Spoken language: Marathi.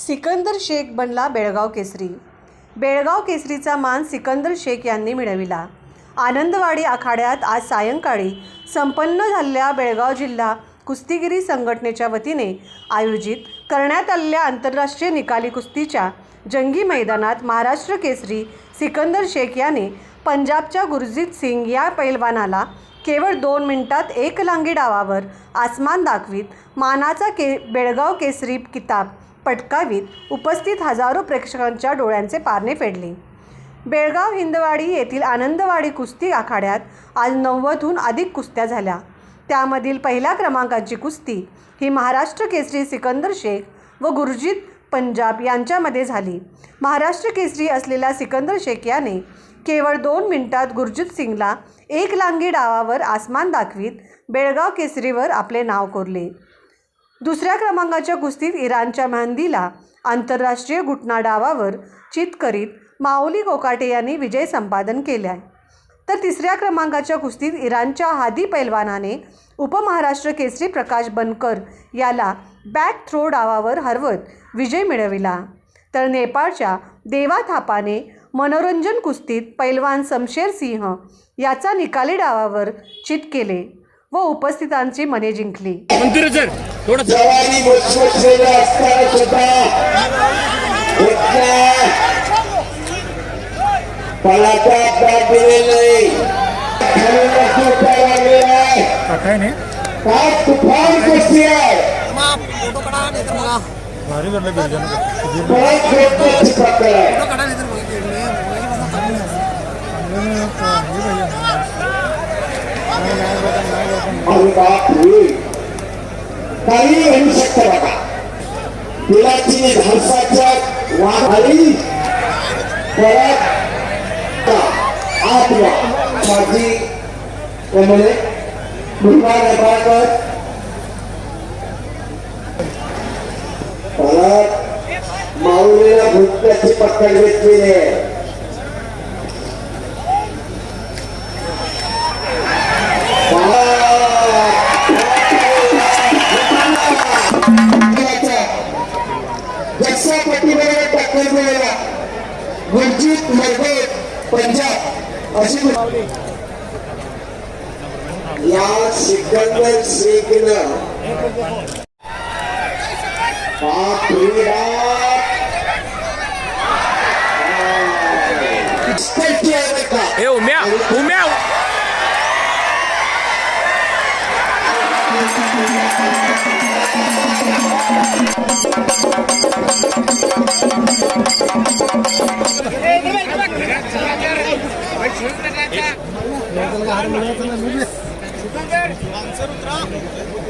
सिकंदर शेख बनला बेळगाव केसरी. बेळगाव केसरीचा मान सिकंदर शेख यांनी मिळविला. आनंदवाडी आखाड्यात आज सायंकाळी संपन्न झालेल्या बेळगाव जिल्हा कुस्तीगिरी संघटनेच्या वतीने आयोजित करण्यात आलेल्या आंतरराष्ट्रीय निकाली कुस्तीच्या जंगी मैदानात महाराष्ट्र केसरी सिकंदर शेख याने पंजाबच्या गुरजीत सिंग या पैलवानाला केवळ दोन मिनिटात एक लांगी डावावर आसमान दाखवीत मानाचा के बेळगाव केसरी किताब पटकावीत उपस्थित हजारो प्रेक्षकांच्या डोळ्यांचे पारणे फेडले. बेळगाव हिंदवाडी येथील आनंदवाडी कुस्ती आखाड्यात आज नव्वदहून अधिक कुस्त्या झाल्या. त्यामधील पहिल्या क्रमांकाची कुस्ती ही महाराष्ट्र केसरी सिकंदर शेख व गुरजीत पंजाब यांच्यामध्ये झाली. महाराष्ट्र केसरी असलेल्या सिकंदर शेख याने केवळ दोन मिनिटात गुरजित सिंगला एक लांगी डावावर आसमान दाखवीत बेळगाव केसरीवर आपले नाव कोरले. दुसऱ्या क्रमांकाच्या कुस्तीत इराणच्या मेहंदीला आंतरराष्ट्रीय घुटना डावावर चित करीत माऊली कोकाटे यांनी विजय संपादन केला तर तिसऱ्या क्रमांकाच्या कुस्तीत इराणच्या हादी पैलवानाने उपमहाराष्ट्र केसरी प्रकाश बनकर याला बॅक थ्रो डावावर हरवत विजय मिळविला. तर नेपाळच्या देवा थापाने मनोरंजन कुस्तीत पैलवान समशेर सिंह याचा निकाली डावावर चित केले व उपस्थितांची मने जिंकली. जवानी मोठमोठलेलं असताना सुद्धा दाब दिलेलं नाही खाली बसून उठायला लागलेला आहे. काय नाही. तुफान आहे भारी बिर्याणी परत झोपण्याची पकड आहे. अरे बापरे काही होऊ शकतं बघा. तिला तिने धाडसाच्या वाढ परत आत वा माझी त्यामुळे मुलगा नेपाळकर परत माऊलीला भुटण्याची पकड घेतलेली आहे. अशा पट्टीबरोबर टक्कर मिळाला वंचित मर्दे पंजाब अशी या सिकंदर शेखनं बाप रे बरं का? ए उम्या उम्या